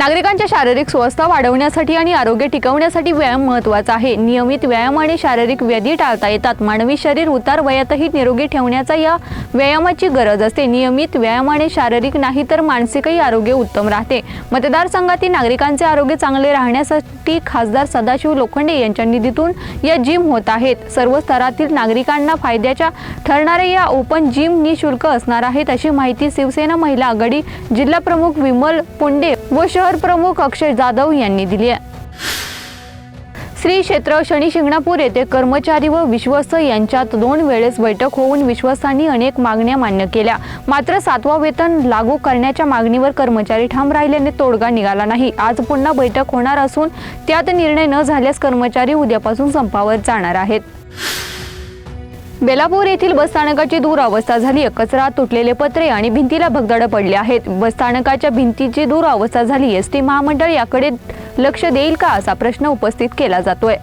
नागरिकांच्या शारीरिक स्वस्थता वाढवण्यासाठी आणि आरोग्य टिकवण्यासाठी व्यायाम महत्त्वाचा आहे. नियमित व्यायाम आणि शारीरिक व्याधी टाळता येतात. मानवी शरीर उतार वयातही निरोगी ठेवण्याचा या व्यायामाची गरज असते. नियमित व्यायाम आणि शारीरिक नाही तर मानसिकही आरोग्य उत्तम राहते. मतदारसंघातील नागरिकांचे आरोग्य चांगले राहण्यासाठी खासदार सदाशिव लोखंडे यांच्या निधीतून या जिम होत आहेत. सर्व स्तरातील नागरिकांना फायद्याच्या ठरणाऱ्या या ओपन जिम निशुल्क असणार आहेत अशी माहिती शिवसेना महिला आघाडी जिल्हा प्रमुख विमल पुंडे व शहर प्रमुख अक्षय जाधव यांनी दिली आहे. श्री क्षेत्र शनी शिंगणापूर येथे कर्मचारी व विश्वस्त यांच्यात दोन वेळेस बैठक होऊन विश्वस्तांनी अनेक मागण्या मान्य केल्या. मात्र सातवा वेतन लागू करण्याच्या मागणीवर कर्मचारी ठाम राहिल्याने तोडगा निघाला नाही. आज पुन्हा बैठक होणार असून त्यात निर्णय न झाल्यास कर्मचारी उद्यापासून संपावर जाणार आहेत. बेलापूर येथील बसस्थानकाची दुरावस्था झाली. आहे कचरा तुटलेले पत्रे आणि भिंतीला भगदाड पडले आहेत. बसस्थानकाच्या भिंतीची दुरावस्था झाली. एस टी महामंडळ याकडे लक्ष देईल का असा प्रश्न उपस्थित केला जातोय.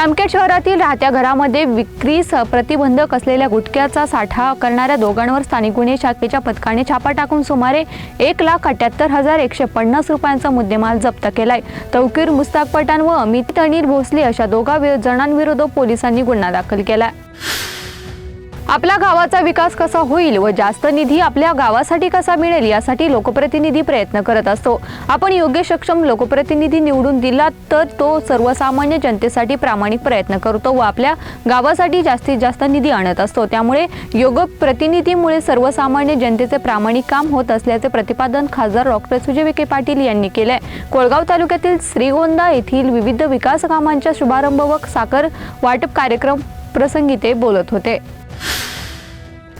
जामखेड शहरातील राहत्या घरामध्ये विक्रीस प्रतिबंधक असलेल्या गुटख्याचा साठा करणाऱ्या दोघांवर स्थानिक गुन्हे शाखेच्या पथकाने छापा टाकून सुमारे एक लाख अठ्याहत्तर हजार एकशे पन्नास रुपयांचा मुद्देमाल जप्त केलाय. तौकीर मुस्ताक पठाण व अमित अनिल भोसले अशा दोघा वि- जणांविरुद्ध पोलिसांनी गुन्हा दाखल केलाय. आपल्या गावाचा विकास कसा होईल व जास्त निधी आपल्या गावासाठी कसा मिळेल यासाठी लोकप्रतिनिधी प्रयत्न करत असतो. आपण योग्य सक्षम लोकप्रतिनिधी निवडून दिला तर तो सर्वसामान्य जनतेसाठी प्रामाणिक प्रयत्न करतो व आपल्या गावासाठी जास्तीत जास्त निधी आणत असतो. त्यामुळे योग्य प्रतिनिधीमुळे सर्वसामान्य जनतेचे प्रामाणिक काम होत असल्याचे प्रतिपादन खासदार डॉक्टर सुजय विखे पाटील यांनी केले कोळगाव तालुक्यातील श्रीगोंदा येथील विविध विकास कामांच्या शुभारंभ व साखर वाटप कार्यक्रम प्रसंगी ते बोलत होते.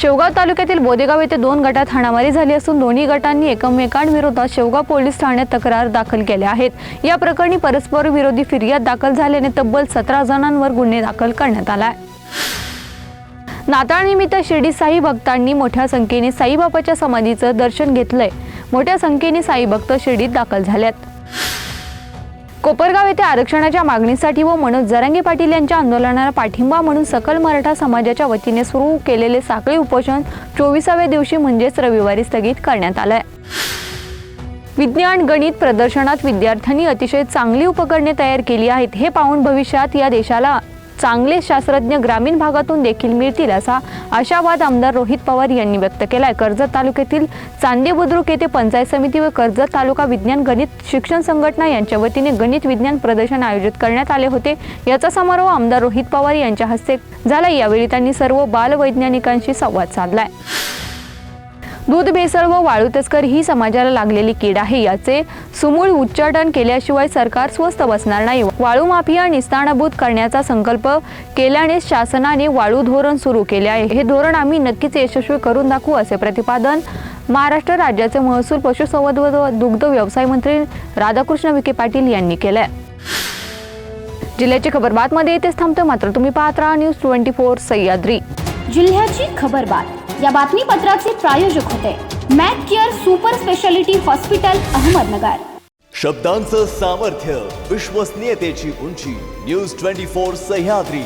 शेवगाव तालुक्यातील बोदेगाव येथे दोन गटात हाणामारी झाली असून दोन्ही गटांनी एकमेकांविरोधात शेवगाव पोलीस ठाण्यात तक्रार दाखल केल्या आहेत. या प्रकरणी परस्पर विरोधी फिर्याद दाखल झाल्याने तब्बल सतरा जणांवर गुन्हे दाखल करण्यात आलाय. नाताळनिमित्त शिर्डी साई भक्तांनी मोठ्या संख्येने साईबाबाच्या समाधीचं दर्शन घेतलंय. मोठ्या संख्येने साई भक्त शिर्डीत दाखल झाल्यात कोपरगाव येथे आरक्षणाच्या मागणीसाठी व मनोज जरांगे पाटील यांच्या आंदोलनाला पाठिंबा म्हणून सकल मराठा समाजाच्या वतीने सुरू केलेले साखळी उपोषण चोवीसाव्या दिवशी म्हणजेच रविवारी स्थगित करण्यात आलंय. विज्ञान गणित प्रदर्शनात विद्यार्थ्यांनी अतिशय चांगली उपकरणे तयार केली आहेत हे पाहून भविष्यात या देशाला चांगले शास्त्रज्ञ ग्रामीण भागातून देखील मिळतील असा आशावाद आमदार रोहित पवार यांनी व्यक्त केला आहे कर्जत तालुक्यातील चांदे बुद्रुक येथे पंचायत समिती व कर्जत तालुका विज्ञान गणित शिक्षण संघटना यांच्या वतीने गणित विज्ञान प्रदर्शन आयोजित करण्यात आले होते. याचा समारोह आमदार रोहित पवार यांच्या हस्ते झाला. यावेळी त्यांनी सर्व बालवैज्ञानिकांशी संवाद साधलाय. दूध भेसळ व वाळू तस्कर ही समाजाला लागलेली कीड आहे. याचे सुमूळ उच्चाटन केल्याशिवाय सरकार स्वस्त बसणार नाही. वाळू माफिया निस्तानाभूत करण्याचा संकल्प केल्याने शासनाने वाळू धोरण सुरू केले आहे. हे धोरण आम्ही नक्कीच यशस्वी करून दाखवू असे प्रतिपादन महाराष्ट्र राज्याचे महसूल पशुसंवर्धन व दुग्ध व्यवसाय मंत्री राधाकृष्ण विखे पाटील यांनी केलंय. जिल्ह्याची खबर बातमध्ये इथेच थांबतो मात्र तुम्ही पाहत राहा न्यूज ट्वेंटी फोर सह्याद्री. जिल्ह्याची खबरबात या प्रायोजक होते। Mac care super speciality hospital, Ahmednagar. शब्दांचं सामर्थ्य, विश्वसनीयतेची उंची, न्यूज़ ट्वेंटी फोर सह्याद्री।